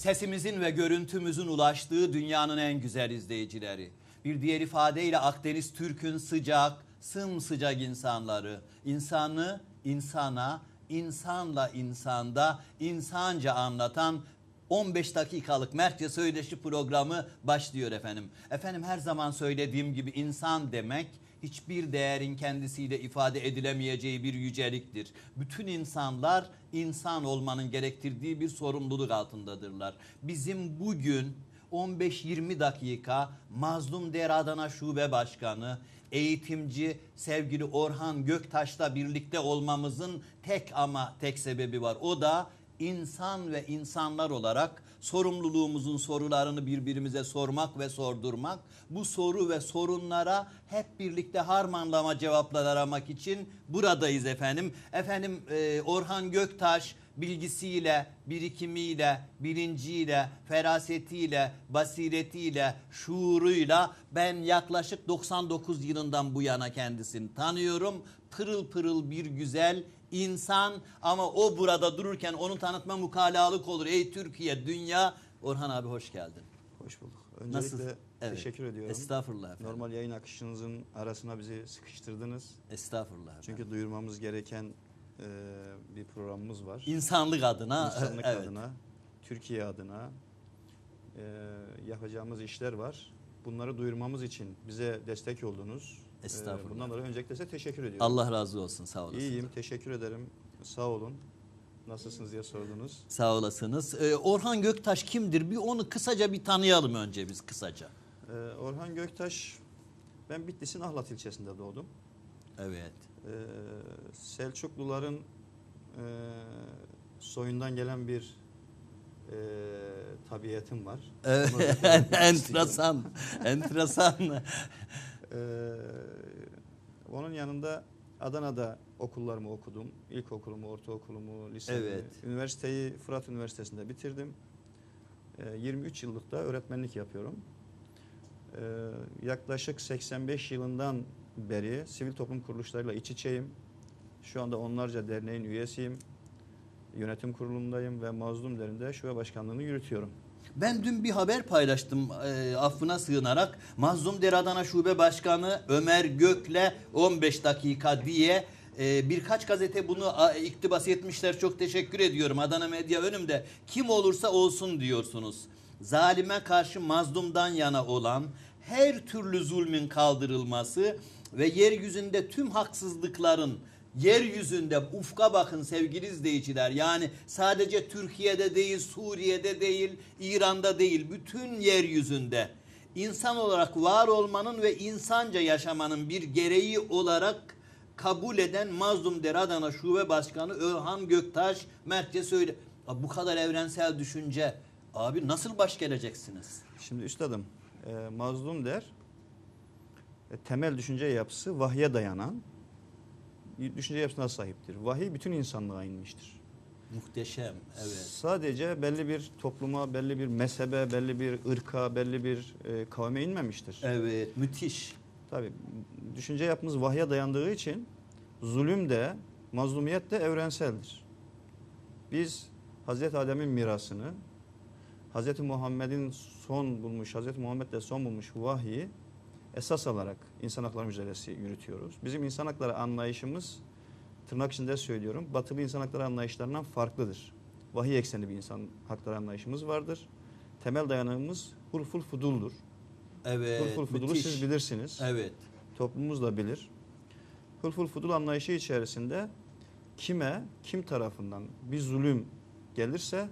Sesimizin ve görüntümüzün ulaştığı dünyanın en güzel izleyicileri. Bir diğer ifadeyle Akdeniz Türk'ün sıcak, sımsıcak insanları. İnsanı insana, insanla insanda, insanca anlatan 15 dakikalık Mertçe Söyleşi programı başlıyor efendim. Efendim her zaman söylediğim gibi insan demek hiçbir değerin kendisiyle ifade edilemeyeceği bir yüceliktir. Bütün insanlar insan olmanın gerektirdiği bir sorumluluk altındadırlar. Bizim bugün 15-20 dakika Mazlum Değer Adana Şube Başkanı, eğitimci sevgili Orhan Göktaş'la birlikte olmamızın tek ama tek sebebi var. O da insan ve insanlar olarak sorumluluğumuzun sorularını birbirimize sormak ve sordurmak. Bu soru ve sorunlara hep birlikte harmanlama cevaplar aramak için buradayız efendim. Efendim e, Orhan Göktaş bilgisiyle, birikimiyle, bilinciyle, ferasetiyle, basiretiyle, şuuruyla ben yaklaşık 99 yılından bu yana kendisini tanıyorum. Pırıl pırıl bir güzel insan ama o burada dururken onu tanıtma mukalalık olur. Ey Türkiye, dünya. Orhan abi hoş geldin. Hoş bulduk. Öncelikle Nasıl? Evet. teşekkür ediyorum. Estağfurullah efendim. Normal yayın akışınızın arasına bizi sıkıştırdınız. Estağfurullah efendim. Çünkü duyurmamız gereken e, bir programımız var. İnsanlık adına. İnsanlık evet. adına, Türkiye adına e, yapacağımız işler var. Bunları duyurmamız için bize destek oldunuz. E, Estağfurullah. bundan dolayı öncelikle size teşekkür ediyorum. Allah razı olsun sağ olasın. İyiyim, teşekkür ederim. Sağ olun. Nasılsınız diye sordunuz. Sağ olasınız. Ee, Orhan Göktaş kimdir? Bir onu kısaca bir tanıyalım önce biz kısaca. E, Orhan Göktaş, ben Bitlis'in Ahlat ilçesinde doğdum. Evet. Ee, Selçukluların e, soyundan gelen bir e, tabiatım var. Evet, Onu da en- belirtmek istiyorum. enteresan. enteresan. Ee, onun yanında Adana'da okullarımı okudum. İlkokulumu, ortaokulumu, lisemi. Evet. Üniversiteyi Fırat Üniversitesi'nde bitirdim. Ee, 23 yıllık da öğretmenlik yapıyorum. Ee, yaklaşık 85 yılından beri sivil toplum kuruluşlarıyla iç içeyim. Şu anda onlarca derneğin üyesiyim. Yönetim kurulundayım ve Mazlum Derneği'nde şube başkanlığını yürütüyorum. Ben dün bir haber paylaştım e, affına sığınarak. Mazlum Der Adana Şube Başkanı Ömer Gök'le 15 dakika diye e, birkaç gazete bunu iktibas etmişler. Çok teşekkür ediyorum. Adana Medya önümde. Kim olursa olsun diyorsunuz. Zalime karşı mazlumdan yana olan her türlü zulmün kaldırılması ve yeryüzünde tüm haksızlıkların yeryüzünde ufka bakın sevgili izleyiciler. Yani sadece Türkiye'de değil, Suriye'de değil, İran'da değil, bütün yeryüzünde insan olarak var olmanın ve insanca yaşamanın bir gereği olarak kabul eden Mazlum Der Adana Şube Başkanı Örhan Göktaş Mertçe söyle. Bu kadar evrensel düşünce abi nasıl baş geleceksiniz? Şimdi üstadım, e, mazlum der, temel düşünce yapısı vahye dayanan düşünce yapısına sahiptir. Vahiy bütün insanlığa inmiştir. Muhteşem evet. Sadece belli bir topluma, belli bir mezhebe, belli bir ırka, belli bir e, kavme inmemiştir. Evet müthiş. Tabii düşünce yapımız vahye dayandığı için zulüm de, mazlumiyet de evrenseldir. Biz Hazreti Adem'in mirasını, Hazreti Muhammed'in son bulmuş, Hazreti Muhammed'le son bulmuş vahyi esas alarak insan hakları mücadelesi yürütüyoruz. Bizim insan hakları anlayışımız, tırnak içinde söylüyorum, batılı insan hakları anlayışlarından farklıdır. Vahiy eksenli bir insan hakları anlayışımız vardır. Temel dayanağımız hulful fuduldur. Evet Hulful fudulu müthiş. siz bilirsiniz. Evet. toplumumuz da bilir. Hılful fudul anlayışı içerisinde kime, kim tarafından bir zulüm gelirse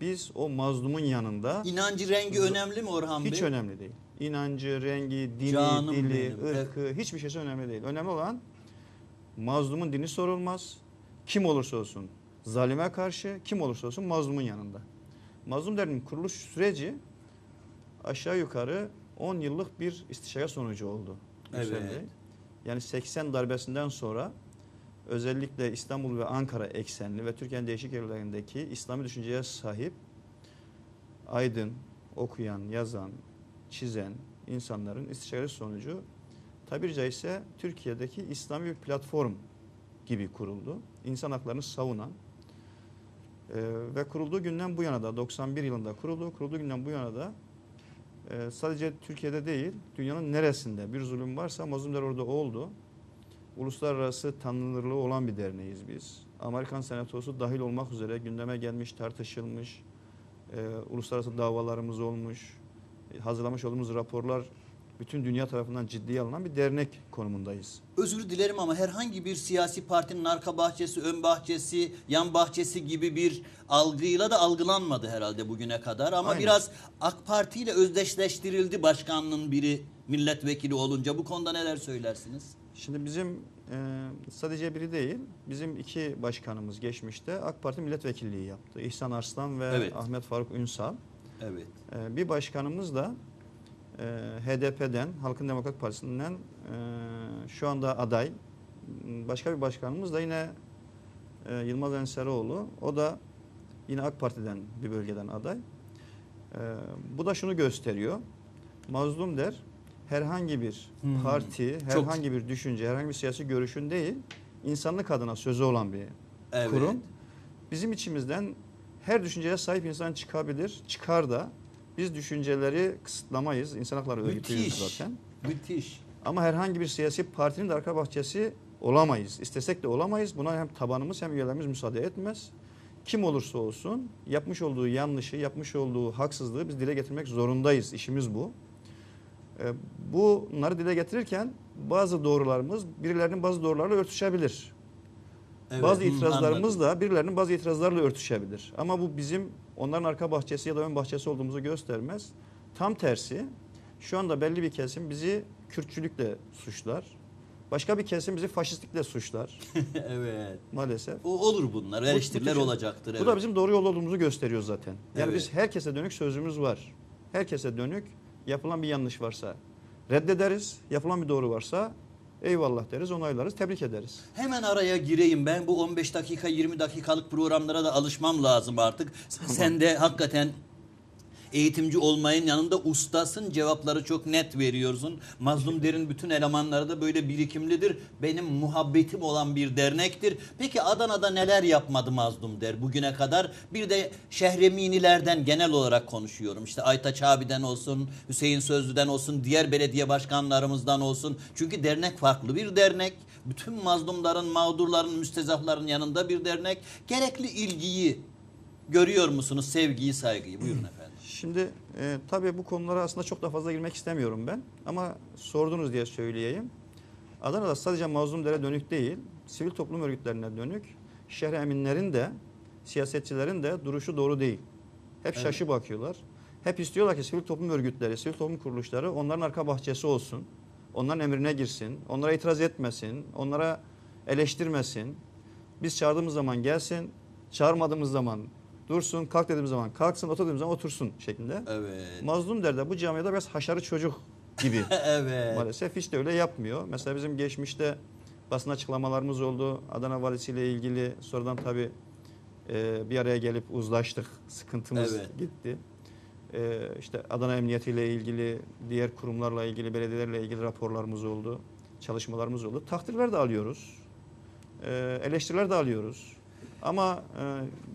biz o mazlumun yanında İnancı rengi önemli mi Orhan hiç Bey? önemli değil. İnancı, rengi, dini, Canım dili, benim, evet. ırkı hiçbir şeysi önemli değil. Önemli olan mazlumun dini sorulmaz. Kim olursa olsun zalime karşı, kim olursa olsun mazlumun yanında. Mazlum Derneği'nin kuruluş süreci aşağı yukarı 10 yıllık bir istişare sonucu oldu. Evet. Yani 80 darbesinden sonra özellikle İstanbul ve Ankara eksenli ve Türkiye'nin değişik yerlerindeki İslami düşünceye sahip aydın, okuyan, yazan, çizen insanların istişaresi sonucu tabiri caizse Türkiye'deki İslami bir platform gibi kuruldu. İnsan haklarını savunan ve kurulduğu günden bu yana da 91 yılında kuruldu. Kurulduğu günden bu yana da e, sadece Türkiye'de değil dünyanın neresinde bir zulüm varsa mazlumlar orada oldu. Uluslararası tanınırlığı olan bir derneğiz biz. Amerikan Senatosu dahil olmak üzere gündeme gelmiş, tartışılmış, e, uluslararası davalarımız olmuş, e, hazırlamış olduğumuz raporlar bütün dünya tarafından ciddiye alınan bir dernek konumundayız. Özür dilerim ama herhangi bir siyasi partinin arka bahçesi, ön bahçesi, yan bahçesi gibi bir algıyla da algılanmadı herhalde bugüne kadar. Ama Aynen. biraz AK Parti ile özdeşleştirildi başkanlığın biri milletvekili olunca. Bu konuda neler söylersiniz? Şimdi bizim e, sadece biri değil, bizim iki başkanımız geçmişte AK Parti milletvekilliği yaptı. İhsan Arslan ve Evet. Ahmet Faruk Ünsal. Evet. E, bir başkanımız da e, HDP'den, Halkın Demokrat Partisi'nden e, şu anda aday. Başka bir başkanımız da yine e, Yılmaz Enseroğlu. O da yine AK Parti'den bir bölgeden aday. E, bu da şunu gösteriyor. Mazlum der herhangi bir Hmm. parti, Çok- herhangi bir düşünce, herhangi bir siyasi görüşün değil, insanlık adına sözü olan bir Evet. kurum. Bizim içimizden her düşünceye sahip insan çıkabilir, çıkar da. Biz düşünceleri kısıtlamayız. İnsan hakları örgütüyüz zaten. Müthiş. Ama herhangi bir siyasi partinin de arka bahçesi olamayız. İstesek de olamayız. Buna hem tabanımız hem üyelerimiz müsaade etmez. Kim olursa olsun yapmış olduğu yanlışı, yapmış olduğu haksızlığı biz dile getirmek zorundayız. İşimiz bu. Ee, Bunları dile getirirken bazı doğrularımız birilerinin bazı doğrularla örtüşebilir. Evet, bazı hı, itirazlarımız da birilerinin bazı itirazlarla örtüşebilir. Ama bu bizim onların arka bahçesi ya da ön bahçesi olduğumuzu göstermez. Tam tersi şu anda belli bir kesim bizi Kürtçülükle suçlar. Başka bir kesim bizi faşistlikle suçlar evet. maalesef. O olur bunlar. Eleştiriler bu- olacaktır. Bu Evet. da bizim doğru yolda olduğumuzu gösteriyor zaten. Yani Evet. biz herkese dönük sözümüz var. Herkese dönük yapılan bir yanlış varsa reddederiz. Yapılan bir doğru varsa eyvallah deriz, onaylarız, tebrik ederiz. Hemen araya gireyim ben bu 15 dakika 20 dakikalık programlara da alışmam lazım artık. Sen de hakikaten eğitimci olmayın yanında ustasın cevapları çok net veriyorsun. Mazlum Der'in bütün elemanları da böyle birikimlidir. Benim muhabbetim olan bir dernektir. Peki Adana'da neler yapmadı Mazlum Der bugüne kadar? Bir de Şehreminilerden genel olarak konuşuyorum. İşte Aytaç abiden olsun, Hüseyin Sözlü'den olsun, diğer belediye başkanlarımızdan olsun. Çünkü dernek farklı bir dernek. Bütün mazlumların, mağdurların, müstezafların yanında bir dernek. Gerekli ilgiyi görüyor musunuz? Sevgiyi, saygıyı. Buyurun efendim. Şimdi e, tabii bu konulara aslında çok da fazla girmek istemiyorum ben. Ama sordunuz diye söyleyeyim. Adana'da sadece mazlumlara dönük değil, sivil toplum örgütlerine dönük, şehre eminlerin de, siyasetçilerin de duruşu doğru değil. Hep Evet. şaşı bakıyorlar. Hep istiyorlar ki sivil toplum örgütleri, sivil toplum kuruluşları onların arka bahçesi olsun. Onların emrine girsin, onlara itiraz etmesin, onlara eleştirmesin. Biz çağırdığımız zaman gelsin, çağırmadığımız zaman dursun, kalk dediğimiz zaman kalksın, otur dediğimiz zaman otursun şeklinde. Evet. Mazlum der de bu camiada biraz haşarı çocuk gibi evet. maalesef hiç de öyle yapmıyor. Mesela bizim geçmişte basın açıklamalarımız oldu. Adana valisiyle ilgili sonradan tabii e, bir araya gelip uzlaştık. Sıkıntımız Evet. gitti. E, işte Adana Emniyeti ile ilgili, diğer kurumlarla ilgili, belediyelerle ilgili raporlarımız oldu. Çalışmalarımız oldu. Takdirler de alıyoruz. E, eleştiriler de alıyoruz. Ama e,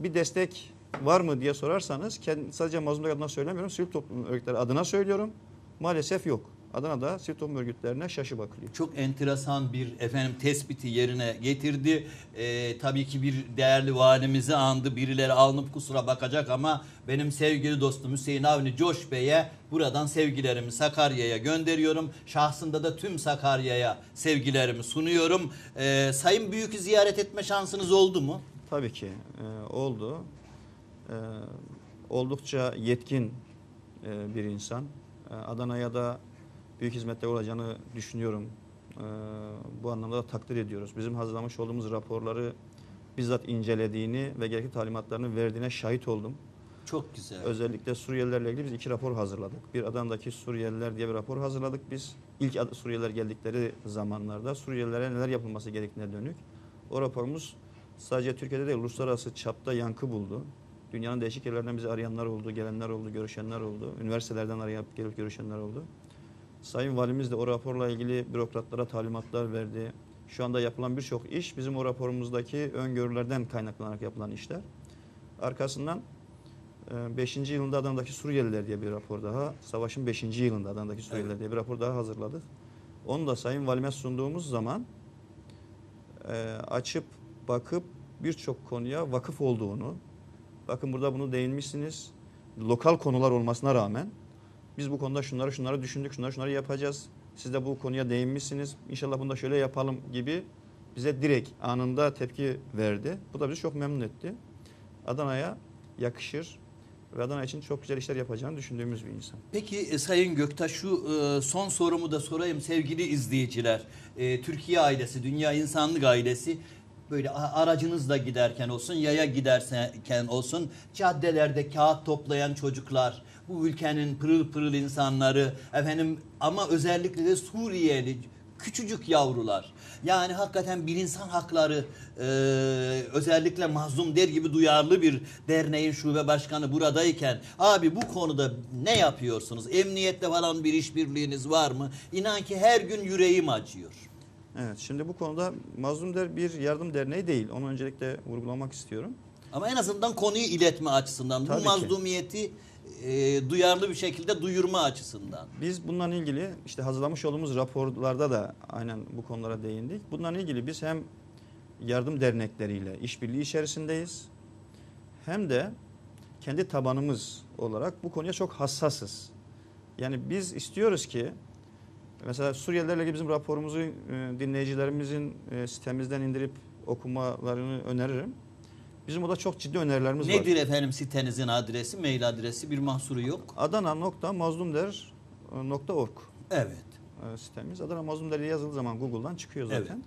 bir destek var mı diye sorarsanız kendi, sadece mazlumlar adına söylemiyorum. Sivil toplum örgütleri adına söylüyorum. Maalesef yok. Adana'da sivil toplum örgütlerine şaşı bakılıyor. Çok enteresan bir efendim tespiti yerine getirdi. Ee, tabii ki bir değerli valimizi andı. Birileri alınıp kusura bakacak ama benim sevgili dostum Hüseyin Avni Coş Bey'e buradan sevgilerimi Sakarya'ya gönderiyorum. Şahsında da tüm Sakarya'ya sevgilerimi sunuyorum. Ee, Sayın Büyük'ü ziyaret etme şansınız oldu mu? Tabii ki e, oldu. E, oldukça yetkin e, bir insan. E, Adana'ya da büyük hizmetler olacağını düşünüyorum. E, bu anlamda da takdir ediyoruz. Bizim hazırlamış olduğumuz raporları bizzat incelediğini ve gerekli talimatlarını verdiğine şahit oldum. Çok güzel. Özellikle Suriyelilerle ilgili biz iki rapor hazırladık. Bir Adana'daki Suriyeliler diye bir rapor hazırladık biz. İlk Suriyeliler geldikleri zamanlarda Suriyelilere neler yapılması gerektiğine dönük. O raporumuz sadece Türkiye'de değil uluslararası çapta yankı buldu. Dünyanın değişik yerlerinden bizi arayanlar oldu, gelenler oldu, görüşenler oldu. Üniversitelerden arayıp gelip görüşenler oldu. Sayın Valimiz de o raporla ilgili bürokratlara talimatlar verdi. Şu anda yapılan birçok iş bizim o raporumuzdaki öngörülerden kaynaklanarak yapılan işler. Arkasından 5. yılında Adana'daki Suriyeliler diye bir rapor daha, savaşın 5. yılında Adana'daki Suriyeliler Evet. diye bir rapor daha hazırladık. Onu da Sayın Valime sunduğumuz zaman e, açıp bakıp birçok konuya vakıf olduğunu, bakın burada bunu değinmişsiniz, lokal konular olmasına rağmen biz bu konuda şunları şunları düşündük, şunları şunları yapacağız. Siz de bu konuya değinmişsiniz. İnşallah bunu da şöyle yapalım gibi bize direkt anında tepki verdi. Bu da bizi çok memnun etti. Adana'ya yakışır ve Adana için çok güzel işler yapacağını düşündüğümüz bir insan. Peki e, Sayın Göktaş şu e, son sorumu da sorayım sevgili izleyiciler. E, Türkiye ailesi, dünya insanlık ailesi böyle aracınızla giderken olsun, yaya giderken olsun caddelerde kağıt toplayan çocuklar, bu ülkenin pırıl pırıl insanları efendim ama özellikle de Suriyeli küçücük yavrular. Yani hakikaten bir insan hakları e, özellikle mazlum der gibi duyarlı bir derneğin şube başkanı buradayken abi bu konuda ne yapıyorsunuz? Emniyette falan bir işbirliğiniz var mı? İnan ki her gün yüreğim acıyor. Evet, şimdi bu konuda Mazlum Der bir yardım derneği değil. Onu öncelikle vurgulamak istiyorum. Ama en azından konuyu iletme açısından, Tabii bu mazlumiyeti e, duyarlı bir şekilde duyurma açısından. Biz bununla ilgili işte hazırlamış olduğumuz raporlarda da aynen bu konulara değindik. Bununla ilgili biz hem yardım dernekleriyle işbirliği içerisindeyiz. Hem de kendi tabanımız olarak bu konuya çok hassasız. Yani biz istiyoruz ki mesela Suriyelilerle ilgili bizim raporumuzu e, dinleyicilerimizin e, sitemizden indirip okumalarını öneririm. Bizim orada çok ciddi önerilerimiz var. Nedir efendim sitenizin adresi, mail adresi bir mahsuru yok. adana.mazlumder.org Evet. e, sitemiz. Adana Mazlumder yazıldığı zaman Google'dan çıkıyor zaten. Evet.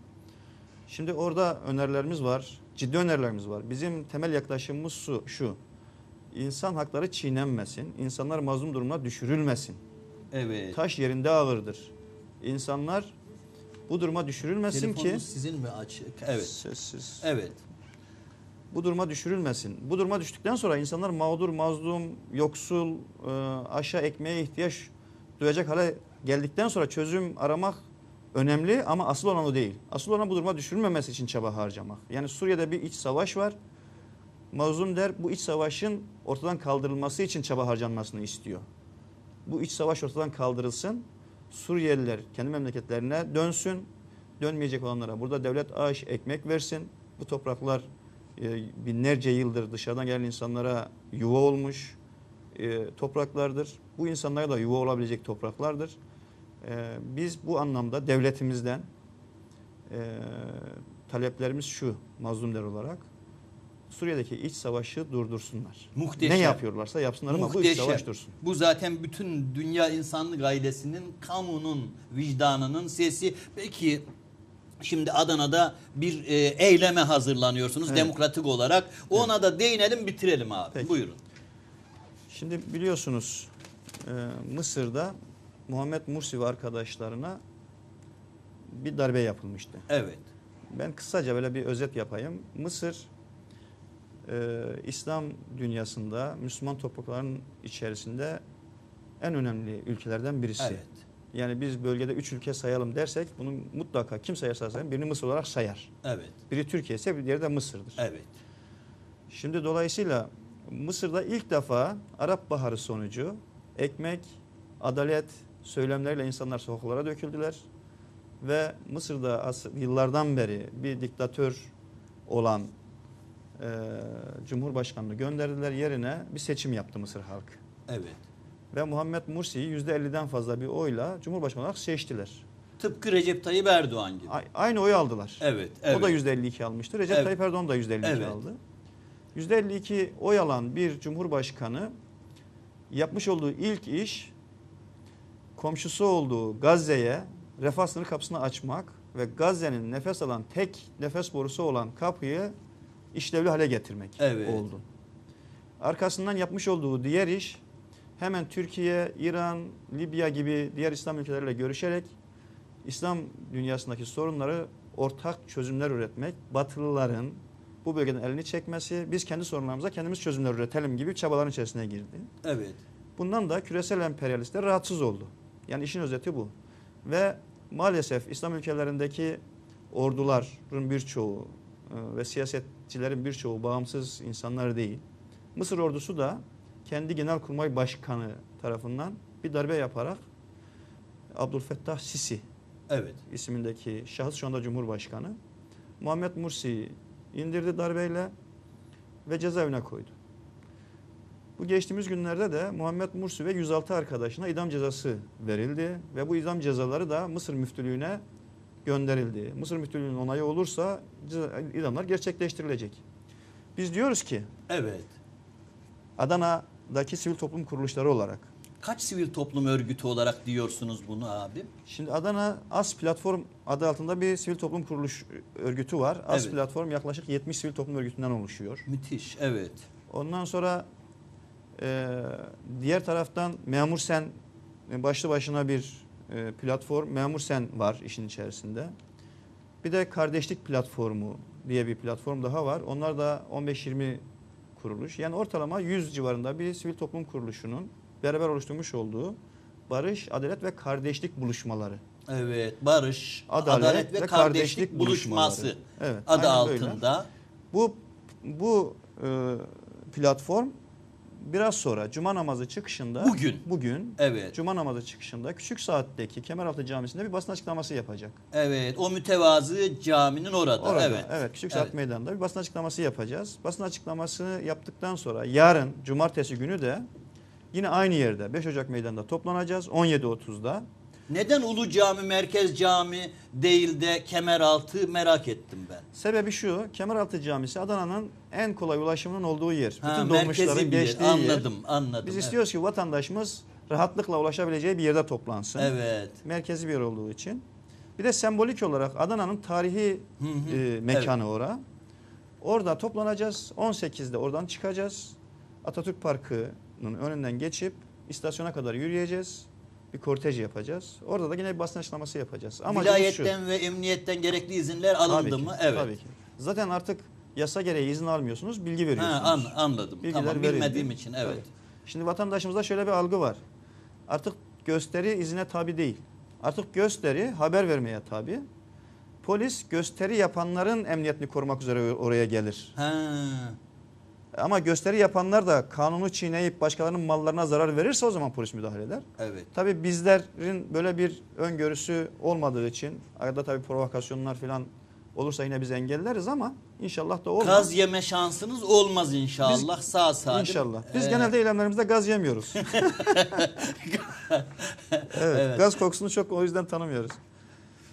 Şimdi orada önerilerimiz var. Ciddi önerilerimiz var. Bizim temel yaklaşımımız şu. şu. İnsan hakları çiğnenmesin. insanlar mazlum durumuna düşürülmesin. Evet. Taş yerinde ağırdır. İnsanlar bu duruma düşürülmesin ki Telefonunuz sizin mi açık? Evet. sessiz. Evet. Bu duruma düşürülmesin. Bu duruma düştükten sonra insanlar mağdur, mazlum, yoksul, e, aşağı ekmeğe ihtiyaç duyacak hale geldikten sonra çözüm aramak önemli ama asıl olan o değil. Asıl olan bu duruma düşürülmemesi için çaba harcamak. Yani Suriye'de bir iç savaş var. Mazlum der bu iç savaşın ortadan kaldırılması için çaba harcanmasını istiyor. Bu iç savaş ortadan kaldırılsın. Suriyeliler kendi memleketlerine dönsün. Dönmeyecek olanlara burada devlet ağaç ekmek versin. Bu topraklar e, binlerce yıldır dışarıdan gelen insanlara yuva olmuş e, topraklardır. Bu insanlara da yuva olabilecek topraklardır. E, biz bu anlamda devletimizden taleplerimiz şu mazlumlar olarak Suriye'deki iç savaşı durdursunlar. Muhteşem. Ne yapıyorlarsa yapsınlar ama bu iç Muhteşem. savaş dursun. Bu zaten bütün dünya insanlık ailesinin, kamunun, vicdanının sesi. Peki şimdi Adana'da bir e, eyleme hazırlanıyorsunuz Evet. demokratik olarak. Ona da değinelim bitirelim abi. Peki. Buyurun. Şimdi biliyorsunuz e, Mısır'da Muhammed Mursi ve arkadaşlarına bir darbe yapılmıştı. Evet. Ben kısaca böyle bir özet yapayım. Mısır e, İslam dünyasında Müslüman toprakların içerisinde en önemli ülkelerden birisi. Evet. Yani biz bölgede üç ülke sayalım dersek bunu mutlaka kim sayarsa sayın birini Mısır olarak sayar. Evet. Biri Türkiye ise bir diğeri de Mısır'dır. Evet. Şimdi dolayısıyla Mısır'da ilk defa Arap Baharı sonucu ekmek, adalet söylemleriyle insanlar sokaklara döküldüler. Ve Mısır'da yıllardan beri bir diktatör olan e, Cumhurbaşkanını gönderdiler yerine bir seçim yaptı Mısır halkı. Evet. Ve Muhammed Mursi'yi %50'den fazla bir oyla Cumhurbaşkanı olarak seçtiler. Tıpkı Recep Tayyip Erdoğan gibi. A- Aynı oyu aldılar. Evet. evet. O da %52 almıştı. Recep Evet. Tayyip Erdoğan da %52 Evet. aldı. %52 oy alan bir cumhurbaşkanı yapmış olduğu ilk iş komşusu olduğu Gazze'ye refah sınır kapısını açmak ve Gazze'nin nefes alan tek nefes borusu olan kapıyı işlevli hale getirmek Evet. oldu. Arkasından yapmış olduğu diğer iş hemen Türkiye, İran, Libya gibi diğer İslam ülkeleriyle görüşerek İslam dünyasındaki sorunları ortak çözümler üretmek, Batılıların bu bölgeden elini çekmesi, biz kendi sorunlarımıza kendimiz çözümler üretelim gibi çabaların içerisine girdi. Evet. Bundan da küresel emperyalistler rahatsız oldu. Yani işin özeti bu. Ve maalesef İslam ülkelerindeki orduların birçoğu e, ve siyasetçilerin birçoğu bağımsız insanlar değil. Mısır ordusu da kendi Genelkurmay Başkanı tarafından bir darbe yaparak Abdülfettah Sisi Evet. ismindeki şahıs şu anda Cumhurbaşkanı Muhammed Mursi'yi indirdi darbeyle ve cezaevine koydu. Bu geçtiğimiz günlerde de Muhammed Mursi ve 106 arkadaşına idam cezası verildi ve bu idam cezaları da Mısır müftülüğüne gönderildi. Mısır müftülüğünün onayı olursa idamlar gerçekleştirilecek. Biz diyoruz ki Evet. Adana'daki sivil toplum kuruluşları olarak Kaç sivil toplum örgütü olarak diyorsunuz bunu abi? Şimdi Adana As Platform adı altında bir sivil toplum kuruluş örgütü var. As Evet. Platform yaklaşık 70 sivil toplum örgütünden oluşuyor. Müthiş. Evet. Ondan sonra e, diğer taraftan Memur Sen e, başlı başına bir e, platform. Memur Sen var işin içerisinde. Bir de Kardeşlik Platformu diye bir platform daha var. Onlar da 15-20 kuruluş. Yani ortalama 100 civarında bir sivil toplum kuruluşunun beraber oluşturmuş olduğu barış, adalet ve kardeşlik buluşmaları. Evet. Barış, adalet, ve, kardeşlik, buluşması Evet, adı aynen böyle. altında. Bu bu e, platform biraz sonra cuma namazı çıkışında Bugün. bugün Evet. cuma namazı çıkışında küçük saatteki Kemeraltı Camisi'nde bir basın açıklaması yapacak. Evet. O mütevazı caminin orada. Orada evet. evet, küçük saat Evet. meydanında bir basın açıklaması yapacağız. Basın açıklamasını yaptıktan sonra yarın cumartesi günü de yine aynı yerde 5 Ocak meydanında toplanacağız 17.30'da. Neden Ulu Cami, Merkez Cami değil de Kemeraltı merak ettim ben. Sebebi şu, Kemeraltı Camisi Adana'nın en kolay ulaşımının olduğu yer. Ha, Bütün dolmuşların geçtiği yer. Anladım, anladım. Biz evet. istiyoruz ki vatandaşımız rahatlıkla ulaşabileceği bir yerde toplansın. Evet. Merkezi bir yer olduğu için. Bir de sembolik olarak Adana'nın tarihi Hı hı. e, mekanı ora. Orada toplanacağız. 18'de oradan çıkacağız. Atatürk Parkı'nın önünden geçip istasyona kadar yürüyeceğiz. Bir kortej yapacağız. Orada da yine bir basın açıklaması yapacağız. Şu. Vilayetten ve emniyetten gerekli izinler alındı Tabii ki, mı? Evet. Tabii ki. Zaten artık yasa gereği izin almıyorsunuz, bilgi Ha, veriyorsunuz. an, anladım. Bilgiler tamam verildi. bilmediğim için evet. Evet. Şimdi vatandaşımızda şöyle bir algı var. Artık gösteri izine tabi değil. Artık gösteri haber vermeye tabi. Polis gösteri yapanların emniyetini korumak üzere oraya gelir. Ha. Ama gösteri yapanlar da kanunu çiğneyip başkalarının mallarına zarar verirse o zaman polis müdahale eder. Evet. Tabi bizlerin böyle bir öngörüsü olmadığı için arada tabi provokasyonlar falan olursa yine biz engelleriz ama inşallah da olmaz. Gaz yeme şansınız olmaz inşallah. Sağ salim. İnşallah. Biz Ee, genelde eylemlerimizde gaz yemiyoruz. evet, Evet. Gaz kokusunu çok o yüzden tanımıyoruz.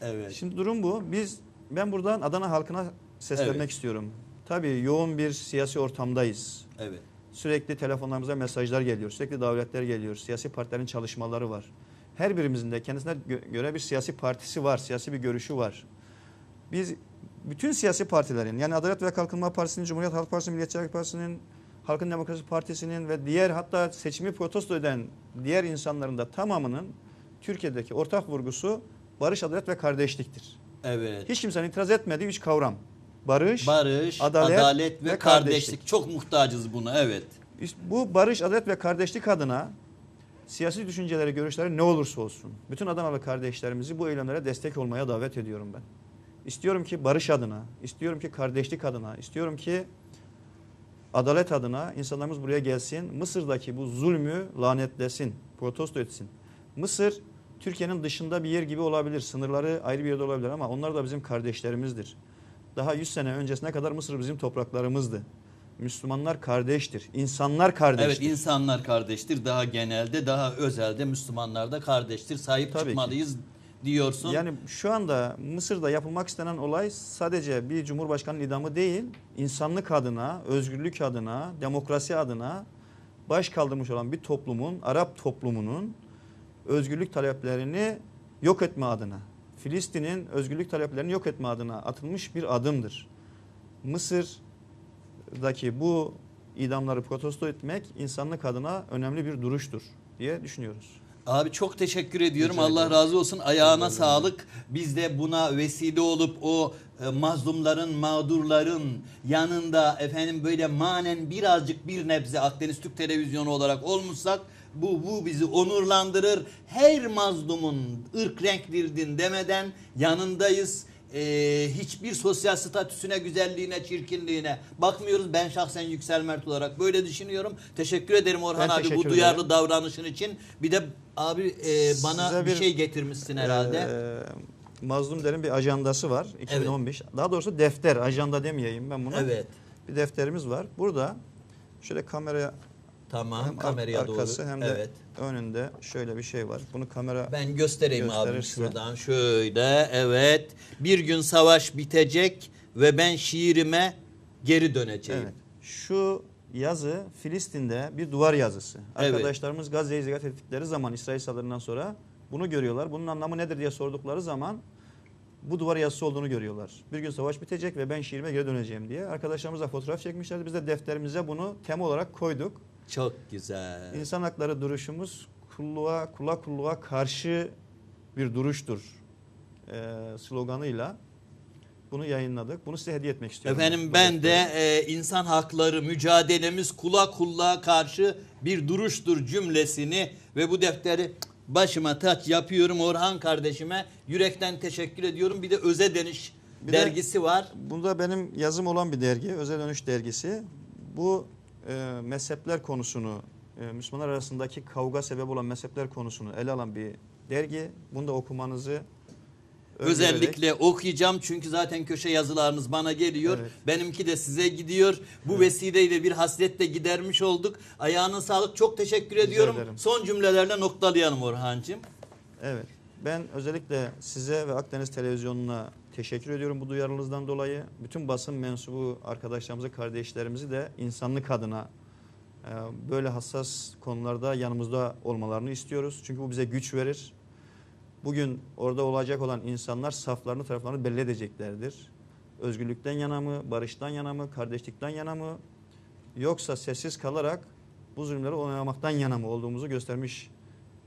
Evet. Şimdi durum bu. Biz ben buradan Adana halkına seslenmek Evet. istiyorum. Tabii yoğun bir siyasi ortamdayız. Evet. Sürekli telefonlarımıza mesajlar geliyor. Sürekli davetler geliyor. Siyasi partilerin çalışmaları var. Her birimizin de kendisine gö- göre bir siyasi partisi var. Siyasi bir görüşü var. Biz bütün siyasi partilerin yani Adalet ve Kalkınma Partisi'nin, Cumhuriyet Halk Partisi'nin, Milliyetçi Hareket Partisi'nin, Halkın Demokrasi Partisi'nin ve diğer hatta seçimi protesto eden diğer insanların da tamamının Türkiye'deki ortak vurgusu barış, adalet ve kardeşliktir. Evet. Hiç kimsenin itiraz etmediği üç kavram. Barış, Barış, adalet, adalet ve, ve kardeşlik. kardeşlik. Çok muhtacız buna. Evet. İşte bu barış, adalet ve kardeşlik adına siyasi düşünceleri, görüşleri ne olursa olsun bütün Adanalı kardeşlerimizi bu eylemlere destek olmaya davet ediyorum ben. İstiyorum ki barış adına, istiyorum ki kardeşlik adına, istiyorum ki adalet adına insanlarımız buraya gelsin. Mısır'daki bu zulmü lanetlesin, protesto etsin. Mısır Türkiye'nin dışında bir yer gibi olabilir, sınırları ayrı bir yerde olabilir ama onlar da bizim kardeşlerimizdir. Daha 100 sene öncesine kadar Mısır bizim topraklarımızdı. Müslümanlar kardeştir. insanlar kardeştir. Evet insanlar kardeştir. Daha genelde, daha özelde Müslümanlar da kardeştir. Sahip Tabii ki. çıkmalıyız diyorsun. Yani şu anda Mısır'da yapılmak istenen olay sadece bir cumhurbaşkanı idamı değil, insanlık adına, özgürlük adına, demokrasi adına baş kaldırmış olan bir toplumun, Arap toplumunun özgürlük taleplerini yok etme adına, Filistin'in özgürlük taleplerini yok etme adına atılmış bir adımdır. Mısır'daki bu idamları protesto etmek insanlık adına önemli bir duruştur diye düşünüyoruz. Abi çok teşekkür ediyorum. Rica Allah razı olsun. Ayağına Rica ederim. sağlık. Biz de buna vesile olup o e, mazlumların, mağdurların yanında efendim böyle manen birazcık bir nebze Akdeniz Türk Televizyonu olarak olmuşsak bu, bu bizi onurlandırır. Her mazlumun ırk renk dirdin demeden yanındayız. e, hiçbir sosyal statüsüne, güzelliğine, çirkinliğine bakmıyoruz. Ben şahsen Yüksel Mert olarak böyle düşünüyorum. Teşekkür ederim Orhan Ben abi bu duyarlı ederim. davranışın için. Bir de abi e, bana Size bir, bir- şey getirmişsin herhalde. Ee, Mazlum Der'in bir ajandası var 2015. Daha doğrusu defter, ajanda demeyeyim ben buna. evet. Bir defterimiz var. Burada şöyle kameraya Tamam hem kameraya arkası doğru. hem de evet. önünde şöyle bir şey var. Bunu kamera Ben göstereyim abi şuradan şöyle evet. Bir gün savaş bitecek ve ben şiirime geri döneceğim. Evet. Şu yazı Filistin'de bir duvar yazısı. Evet. Arkadaşlarımız Gazze'yi ziyaret ettikleri zaman İsrail saldırılarından sonra bunu görüyorlar. Bunun anlamı nedir diye sordukları zaman bu duvar yazısı olduğunu görüyorlar. Bir gün savaş bitecek ve ben şiirime geri döneceğim diye. Arkadaşlarımızla fotoğraf çekmişlerdi. Biz de defterimize bunu tema olarak koyduk. Çok güzel. İnsan hakları duruşumuz kulluğa, kula kulluğa karşı bir duruştur e, sloganıyla bunu yayınladık. Bunu size hediye etmek istiyorum. Efendim ben de e, insan hakları mücadelemiz kula kulluğa karşı bir duruştur cümlesini ve bu defteri başıma taç yapıyorum Orhan kardeşime yürekten teşekkür ediyorum. Bir de Öze Deniş Bir de- dergisi var. Bunda benim yazım olan bir dergi, Özel Dönüş Dergisi. Bu e, mezhepler konusunu, e, Müslümanlar arasındaki kavga sebep olan mezhepler konusunu ele alan bir dergi. Bunu da okumanızı Özellikle okuyacağım çünkü zaten köşe yazılarınız bana geliyor. Evet. Benimki de size gidiyor. Bu vesileyle bir hasret de gidermiş olduk. Ayağına sağlık. Çok teşekkür ediyorum. ederim. Son cümlelerle noktalayalım Orhancığım. Evet. Ben özellikle size ve Akdeniz Televizyonu'na teşekkür ediyorum bu duyarlılığınızdan dolayı. Bütün basın mensubu arkadaşlarımızı, kardeşlerimizi de insanlık adına e, böyle hassas konularda yanımızda olmalarını istiyoruz. Çünkü bu bize güç verir. Bugün orada olacak olan insanlar saflarını, taraflarını belli edeceklerdir. Özgürlükten yana mı, barıştan yana mı, kardeşlikten yana mı? Yoksa sessiz kalarak bu zulümleri oynamaktan yana mı olduğumuzu göstermiş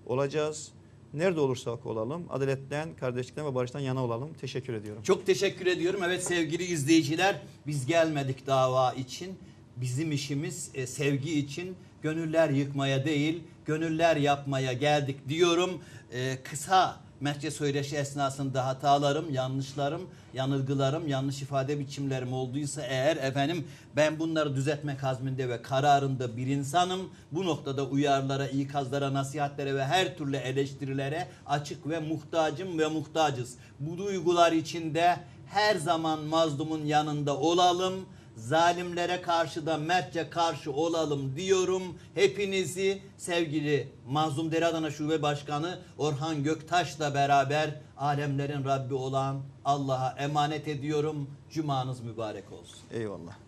olacağız. Nerede olursak olalım adaletten, kardeşlikten ve barıştan yana olalım. Teşekkür ediyorum. Çok teşekkür ediyorum. Evet sevgili izleyiciler biz gelmedik dava için. Bizim işimiz e, sevgi için gönüller yıkmaya değil gönüller yapmaya geldik diyorum. E, kısa mehçe söyleşi esnasında hatalarım, yanlışlarım, yanılgılarım, yanlış ifade biçimlerim olduysa eğer efendim ben bunları düzeltmek azminde ve kararında bir insanım. Bu noktada uyarılara, ikazlara, nasihatlere ve her türlü eleştirilere açık ve muhtacım ve muhtacız. Bu duygular içinde her zaman mazlumun yanında olalım. Zalimlere karşı da mertçe karşı olalım diyorum. Hepinizi sevgili Mazlum Dere Adana Şube Başkanı Orhan Göktaş'la beraber alemlerin Rabbi olan Allah'a emanet ediyorum. Cumanız mübarek olsun. Eyvallah.